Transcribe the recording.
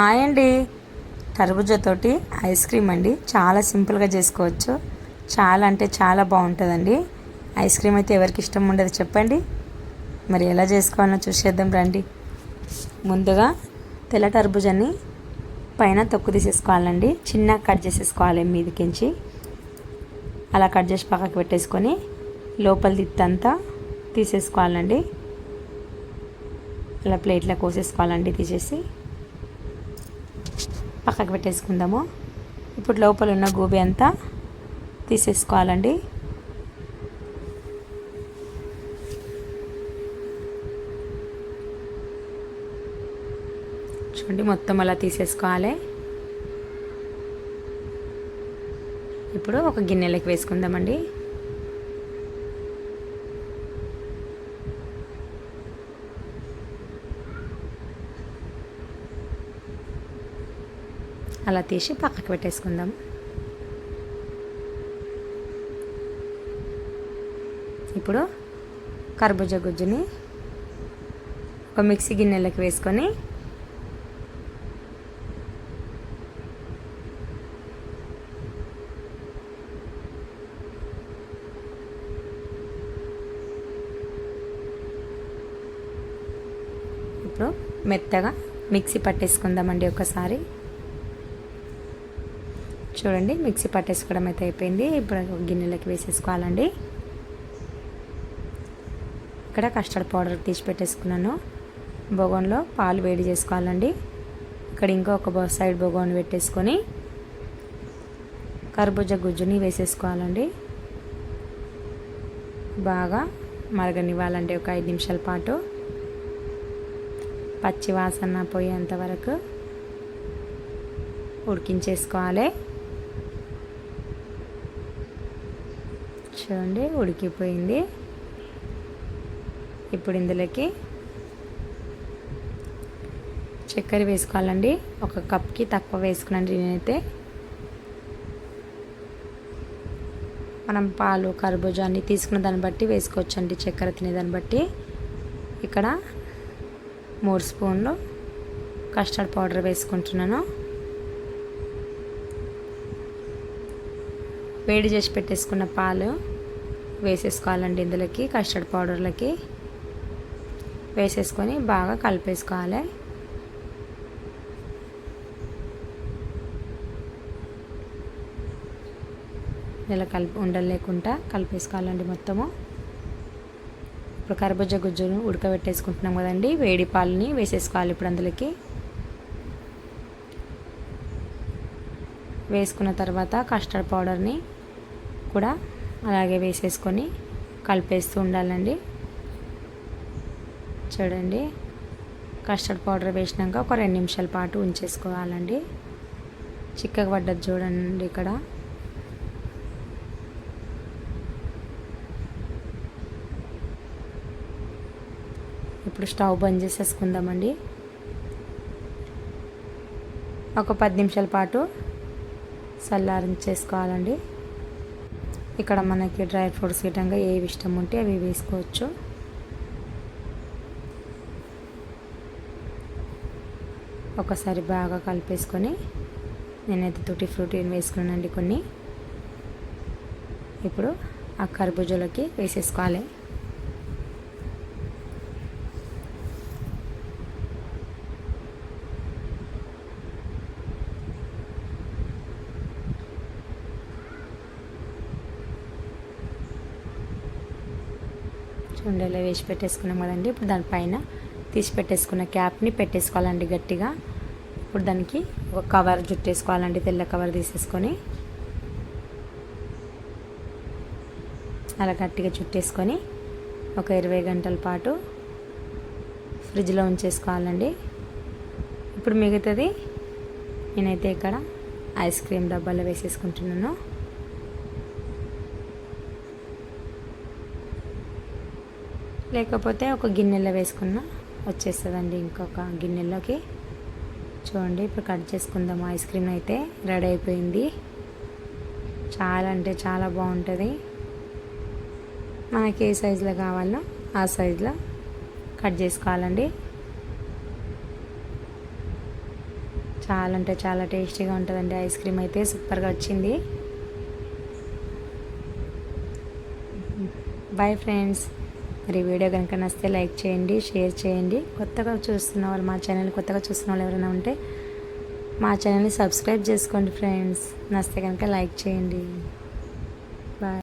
Hi అండి. తరబుజతోటి ice cream అండి. చాలా సింపుల్గా చేసుకోవచ్చు. చాలా అంటే చాలా బాగుంటుందండి. ఐస్ క్రీమ్ అయితే ఎవరికి ఇష్టం ఉండదు చెప్పండి. మరి ఎలా చేసుకోవాలో చూసేద్దాం రండి. ముందుగా తెల్ల టర్బుజాన్ని పైన తొక్కు తీసేసుకోవాలండి. చిన్న కట్ చేసేసుకోవాలి మీదికించి. అలా కట్ చేసి పక్కకు పెట్టేసుకొని లోపల తిత్తంతా తీసేసుకోవాలండి. అలా ప్లేట్లో కోసేసుకోవాలండి తీసేసి. పక్కకు పెట్టేసుకుందాము. ఇప్పుడు లోపల ఉన్న గోబీ అంతా తీసేసుకోవాలండి. చూడండి మొత్తం అలా తీసేసుకోవాలి. ఇప్పుడు ఒక గిన్నెలోకి వేసుకుందామండి. అలా తీసి పక్కకు పెట్టేసుకుందాం. ఇప్పుడు కర్బూజా గుజ్జుని ఒక మిక్సీ గిన్నెలోకి వేసుకొని ఇప్పుడు మెత్తగా మిక్సీ పట్టేసుకుందామండి ఒకసారి. చూడండి మిక్సీ పట్టేసుకోవడం అయితే అయిపోయింది. ఇప్పుడు ఒక గిన్నెలోకి వేసేసుకోవాలండి. ఇక్కడ కస్టర్డ్ పౌడర్ తీసి పెట్టేసుకున్నాను. బొగోన్లో పాలు వేడి చేసుకోవాలండి. ఇక్కడ ఇంకొక సైడ్ బొగోన్ పెట్టేసుకొని కర్బూజా గుజ్జుని వేసేసుకోవాలండి. బాగా మరగనివ్వాలండి ఒక ఐదు నిమిషాల పాటు. పచ్చి వాసన పోయేంత వరకు ఉడికించేసుకోవాలి. చూడండి ఉడికిపోయింది. ఇప్పుడు ఇందులోకి చక్కెర వేసుకోవాలండి. ఒక కప్కి తక్కువ వేసుకున్నాను నేనైతే. మనం పాలు కర్బూజా అన్నీ తీసుకున్న దాన్ని బట్టి వేసుకోవచ్చండి చక్కెర తినేదాన్ని బట్టి. ఇక్కడ మూడు స్పూన్లు కస్టర్డ్ పౌడర్ వేసుకుంటున్నాను. వేడి చేసి పెట్టేసుకున్న పాలు వేసేసుకోవాలండి ఇందులోకి కస్టర్డ్ పౌడర్లకి వేసేసుకొని బాగా కలిపేసుకోవాలి. ఇలా కలిపి ఉండలేకుండా కలిపేసుకోవాలండి మొత్తము. ఇప్పుడు కర్బూజా గుజ్జును ఉడకబెట్టేసుకుంటున్నాం కదండి వేడి పాలని వేసేసుకోవాలి ఇప్పుడు అందులోకి. వేసుకున్న తర్వాత కస్టర్డ్ పౌడర్ని కూడా అలాగే వేసేసుకొని కలిపేస్తూ ఉండాలండి. చూడండి కస్టర్డ్ పౌడర్ వేసినాక ఒక రెండు నిమిషాల పాటు ఉంచేసుకోవాలండి. చిక్కగా పడ్డది చూడండి ఇక్కడ. ఇప్పుడు స్టవ్ బంద్ చేసేసుకుందామండి. ఒక పది నిమిషాల పాటు చల్లారించేసుకోవాలండి ఇక్కడ మనకి డ్రై ఫ్రూట్స్ గిట్టంగా ఏవి ఇష్టం ఉంటే అవి వేసుకోవచ్చు. ఒకసారి బాగా కలిపేసుకొని నేనైతే తుటి ఫ్రూట్ వేసుకున్నానండి కొన్ని. ఇప్పుడు ఆ కర్బూజాలకి వేసేసుకోవాలి. ఉండేలా వేసి పెట్టేసుకున్నాం కదండి. ఇప్పుడు దానిపైన తీసి పెట్టేసుకున్న క్యాప్ని పెట్టేసుకోవాలండి గట్టిగా. ఇప్పుడు దానికి ఒక కవర్ జుట్టేసుకోవాలండి తెల్ల కవర్ తీసేసుకొని. అలా గట్టిగా చుట్టేసుకొని ఒక ఇరవై గంటల పాటు ఫ్రిడ్జ్లో ఉంచేసుకోవాలండి. ఇప్పుడు మిగతాది నేనైతే ఇక్కడ ఐస్ క్రీమ్ డబ్బాలో వేసేసుకుంటున్నాను. లేకపోతే ఒక గిన్నెలో వేసుకున్న వచ్చేస్తుందండి ఇంకొక గిన్నెలోకి. చూడండి ఇప్పుడు కట్ చేసుకుందాం. ఐస్ క్రీమ్ అయితే రెడీ అయిపోయింది. చాలా అంటే చాలా బాగుంటుంది. మనకి ఏ సైజులో కావాలో ఆ సైజులో కట్ చేసుకోవాలండి. చాలా అంటే చాలా టేస్టీగా ఉంటుందండి. ఐస్ క్రీమ్ అయితే సూపర్గా వచ్చింది. Bye friends. మరి వీడియో కనుక నచ్చితే లైక్ చేయండి షేర్ చేయండి. కొత్తగా చూస్తున్న వాళ్ళు మా ఛానల్ కొత్తగా చూస్తున్న వాళ్ళు ఎవరైనా ఉంటే మా ఛానల్ని సబ్స్క్రైబ్ చేసుకోండి ఫ్రెండ్స్. నచ్చితే కనుక లైక్ చేయండి.